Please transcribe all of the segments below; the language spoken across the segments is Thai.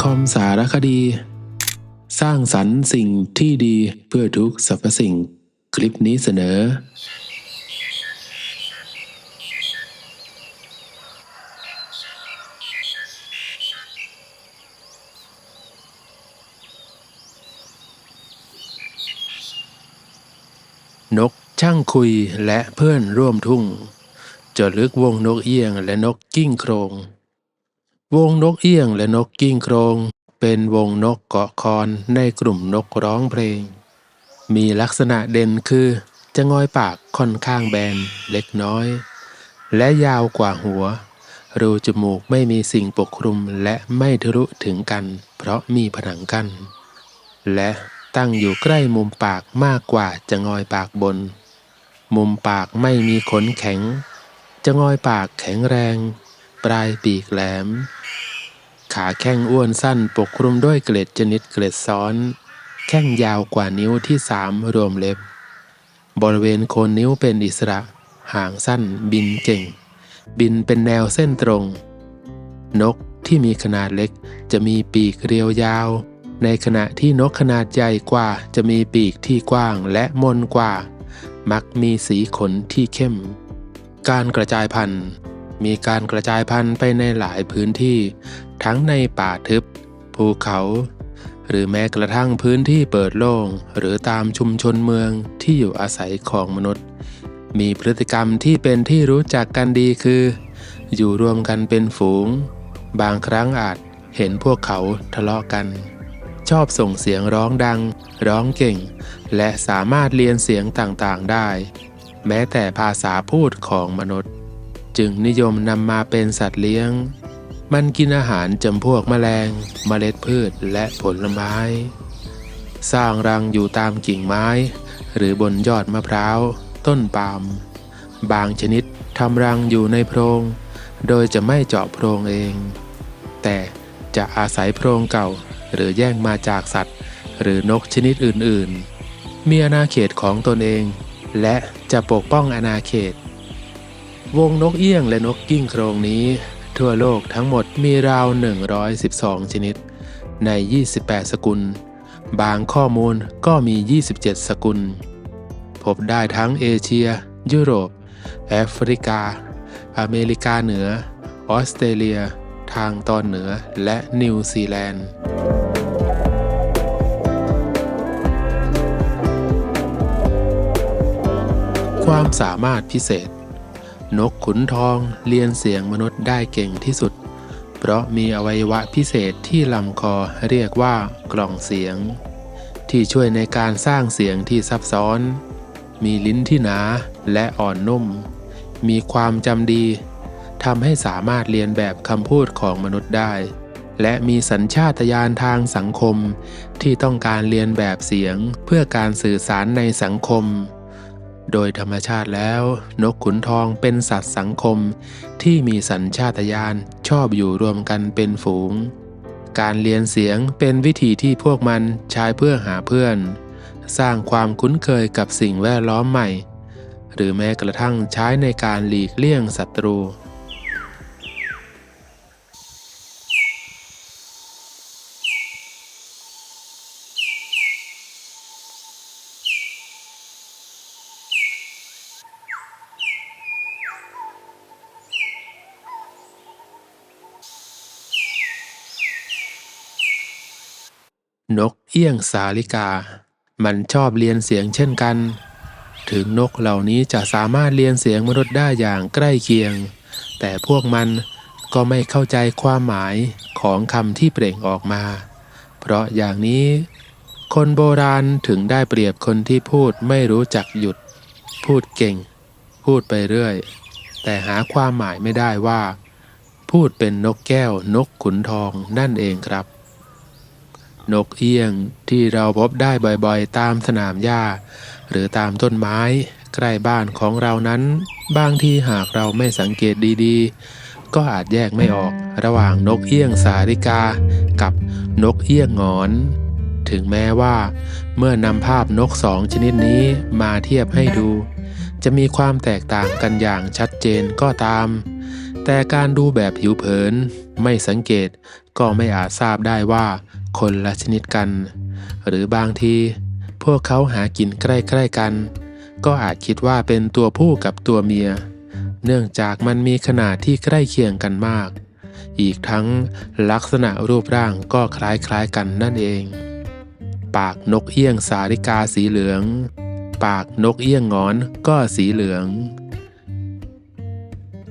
คอมสารคดี สร้างสรรค์สิ่งที่ดีเพื่อทุกสรรพสิ่ง คลิปนี้เสนอ นกช่างคุยและเพื่อนร่วมทุ่งจดลึกวงนกเอี้ยงและนกกิ้งโครง วงนกเอี้ยงและนกกิ้งโครง เป็นวงนกเกาะคอนในกลุ่มนกร้องเพลง มีลักษณะเด่นคือ จะงอยปากค่อนข้างแบนเล็กน้อย และยาวกว่าหัว รูจมูกไม่มีสิ่งปกคลุมและไม่ทะลุถึงกัน เพราะมีผนังกั้น และตั้งอยู่ใกล้มุมปากมากกว่าจะงอยปากบน มุมปากไม่มีขนแข็ง จะงอยปากแข็งแรง ปลายปีกแหลม ขาแข้งอ้วนสั้นปกคลุมด้วยเกล็ดชนิดเกล็ดซ้อน แข้งยาวกว่านิ้วที่สามรวมเล็บ บริเวณโคนนิ้วเป็นอิสระ หางสั้น บินเก่ง บินเป็นแนวเส้นตรง นกที่มีขนาดเล็กจะมีปีกเรียวยาว ในขณะที่นกขนาดใหญ่กว่าจะมีปีกที่กว้างและมนกว่า มักมีสีขนที่เข้ม การกระจายพันธุ์ มีการกระจายพันธุ์ไปในหลายพื้นที่ ทั้งในป่าทึบ ภูเขา หรือแม้กระทั่งพื้นที่เปิดโล่ง หรือตามชุมชนเมืองที่อยู่อาศัยของมนุษย์ มีพฤติกรรมที่เป็นที่รู้จักกันดีคือ อยู่รวมกันเป็นฝูง บางครั้งอาจเห็นพวกเขาทะเลาะกันชอบส่งเสียงร้องดัง ร้องเก่ง และสามารถเรียนเสียงต่างๆได้ แม้แต่ภาษาพูดของมนุษย์ จึงนิยมนำมาเป็นสัตว์เลี้ยง มันกินอาหารจำพวกแมลงเมล็ดพืชและผลไม้ สร้างรังอยู่ตามกิ่งไม้ หรือบนยอดมะพร้าว ต้นปาล์มบางชนิดทำรังอยู่ในโพรง โดยจะไม่เจาะโพรงเอง แต่จะอาศัยโพรงเก่า หรือแย่งมาจากสัตว์ หรือนกชนิดอื่นๆ มีอาณาเขตของตนเอง และจะปกป้องอาณาเขต วงนกเอี้ยงและนกกิ้งโครงนี้ ทั่วโลกทั้งหมดมีราว 112 ชนิด ใน 28 สกุล บางข้อมูลก็มี 27 สกุล พบได้ทั้งเอเชีย ยุโรป แอฟริกา อเมริกาเหนือ ออสเตรเลีย ทางตอนเหนือและนิวซีแลนด์ความสามารถพิเศษ นกขุนทองเรียนเสียงมนุษย์ได้เก่งที่สุด เพราะมีอวัยวะพิเศษที่ลำคอเรียกว่ากล่องเสียง ที่ช่วยในการสร้างเสียงที่ซับซ้อน มีลิ้นที่หนาและอ่อนนุ่ม มีความจำดีทำให้สามารถเรียนแบบคำพูดของมนุษย์ได้ และมีสัญชาตญาณทางสังคม ที่ต้องการเรียนแบบเสียงเพื่อการสื่อสารในสังคม โดยธรรมชาติแล้ว นกขุนทองเป็นสัตว์สังคมที่มีสัญชาตญาณชอบอยู่รวมกันเป็นฝูง การเรียนเสียงเป็นวิธีที่พวกมันใช้เพื่อหาเพื่อน สร้างความคุ้นเคยกับสิ่งแวดล้อมใหม่ หรือแม้กระทั่งใช้ในการหลีกเลี่ยงศัตรู นกเอี้ยงสาลิกา มันชอบเรียนเสียงเช่นกัน ถึงนกเหล่านี้จะสามารถเรียนเสียงมนุษย์ได้อย่างใกล้เคียง แต่พวกมันก็ไม่เข้าใจความหมายของคำที่เปล่งออกมา เพราะอย่างนี้ คนโบราณถึงได้เปรียบคนที่พูดไม่รู้จักหยุด พูดเก่ง พูดไปเรื่อย แต่หาความหมายไม่ได้ว่า พูดเป็นนกแก้วนกขุนทองนั่นเองครับ นกเอี้ยงที่เราพบได้บ่อยๆ ตามสนามหญ้า หรือตามต้นไม้ ใกล้บ้านของเรานั้น บางทีหากเราไม่สังเกตดีๆ ก็อาจแยกไม่ออกระหว่างนกเอี้ยงสาริกา กับนกเอี้ยงหงอน ถึงแม้ว่า เมื่อนำภาพนกสองชนิดนี้มาเทียบให้ดู จะมีความแตกต่างกันอย่างชัดเจนก็ตาม แต่การดูแบบผิวเผิน ไม่สังเกตก็ไม่อาจทราบได้ว่า คนละชนิดกัน หรือบางที พวกเขาหากินใกล้ๆกัน ก็อาจคิดว่าเป็นตัวผู้กับตัวเมีย เนื่องจากมันมีขนาดที่ใกล้เคียงกันมาก อีกทั้งลักษณะรูปร่างก็คล้ายๆกันนั่นเอง ปากนกเอี้ยงสาริกาสีเหลือง ปากนกเอี้ยงงอนก็สีเหลือง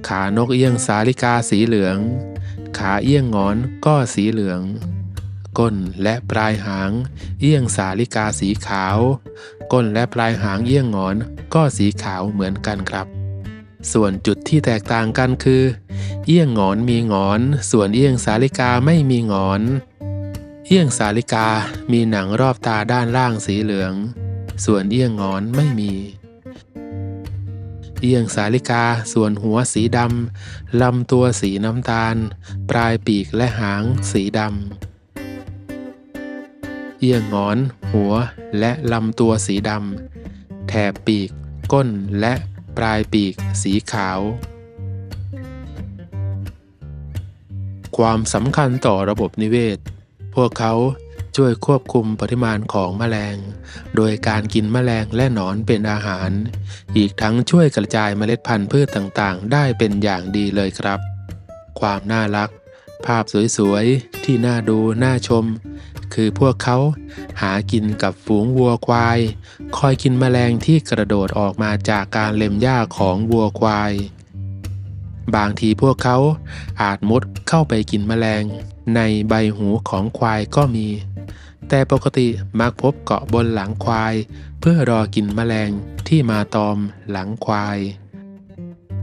ขานกเอี้ยงสาลิกาสีเหลืองขาเอี้ยงงอนก็สีเหลือง ก้นและปลายหาง เอี้ยงสาลิกาสีขาว ก้นและปลายหางเอี้ยงงอน ก็สีขาวเหมือนกันครับ ส่วนจุดที่แตกต่างกันคือ เอี้ยงงอนมีงอน ส่วนเอี้ยงสาลิกาไม่มีงอน เอี้ยงสาลิกามีหนังรอบตาด้านล่างสีเหลือง ส่วนเอี้ยงงอนไม่มีเอี้ยงสาลิกาส่วนหัวสีดำ ลำตัวสีน้ำตาล ปลายปีกและหางสีดำ เอี้ยงงอน หัว และลำตัวสีดำ แถบปีก ก้นและปลายปีกสีขาว ความสำคัญต่อระบบนิเวศ พวกเขาช่วยควบคุมปริมาณของแมลง โดยการกินแมลงและหนอนเป็นอาหาร อีกทั้งช่วยกระจายเมล็ดพันธุ์พืชต่างๆ ได้เป็นอย่างดีเลยครับ ความน่ารัก ภาพสวยๆ ที่น่าดูน่าชม คือพวกเขาหากินกับฝูงวัวควาย คอยกินแมลงที่กระโดดออกมาจากการเล็มหญ้าของวัวควาย บางทีพวกเขาอาจมุดเข้าไปกินแมลง ในใบหูของควายก็มี แต่ปกติมักพบเกาะบนหลังควาย เพื่อรอกินแมลงที่มาตอมหลังควาย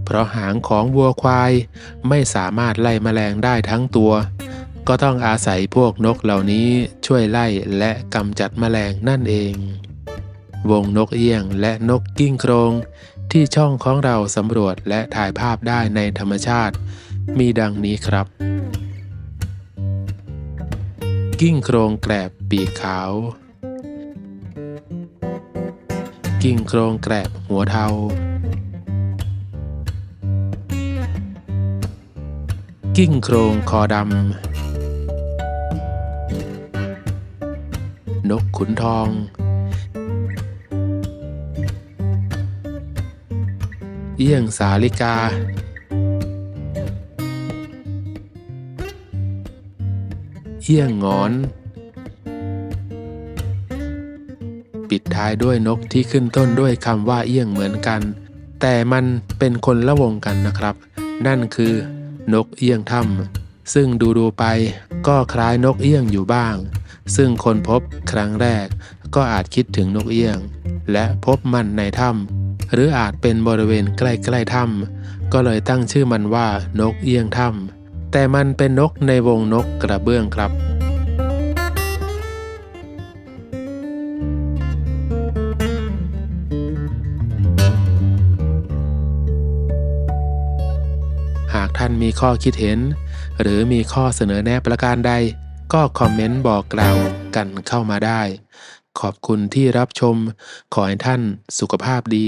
เพราะหางของวัวควายไม่สามารถไล่แมลงได้ทั้งตัว ก็ต้องอาศัยพวกนกเหล่านี้ช่วยไล่และกำจัดแมลงนั่นเอง วงนกเอี้ยงและนกกิ้งโครง ที่ช่องของเราสำรวจและถ่ายภาพได้ในธรรมชาติ มีดังนี้ครับ กิ้งโครงแกลบปีกขาว กิ้งโครงแกลบหัวเทากิ้งโครงคอดำ นกขุนทองเอี้ยงสาลิกาเอี้ยงงอน ปิดท้ายด้วยนกที่ขึ้นต้นด้วยคำว่าเอี้ยงเหมือนกัน แต่มันเป็นคนละวงกันนะครับ นั่นคือนกเอี้ยงถ้ำซึ่งดูดูๆไปก็คล้ายนกเอี้ยงอยู่บ้าง ซึ่งคนพบครั้งแรกก็อาจคิดถึงนกเอี้ยง และพบมันในถ้ำหรืออาจเป็นบริเวณใกล้ๆถ้ำก็เลยตั้งชื่อมันว่านกเอี้ยงถ้ำแต่มันเป็นนกในวงนกกระเบื้องครับหากท่านมีข้อคิดเห็น หรือมีข้อเสนอแนะประการใด ก็คอมเมนต์บอกกล่าวกันเข้ามาได้ ขอบคุณที่รับชม ขอให้ท่านสุขภาพดี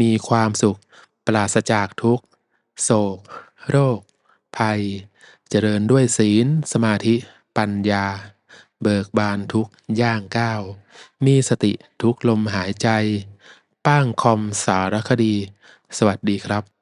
มีความสุข ปราศจากทุกข์ โศก โรค ภัย เจริญด้วยศีล สมาธิ ปัญญา เบิกบานทุกย่างก้าว มีสติทุกลมหายใจ ป้างคอมสารคดี สวัสดีครับ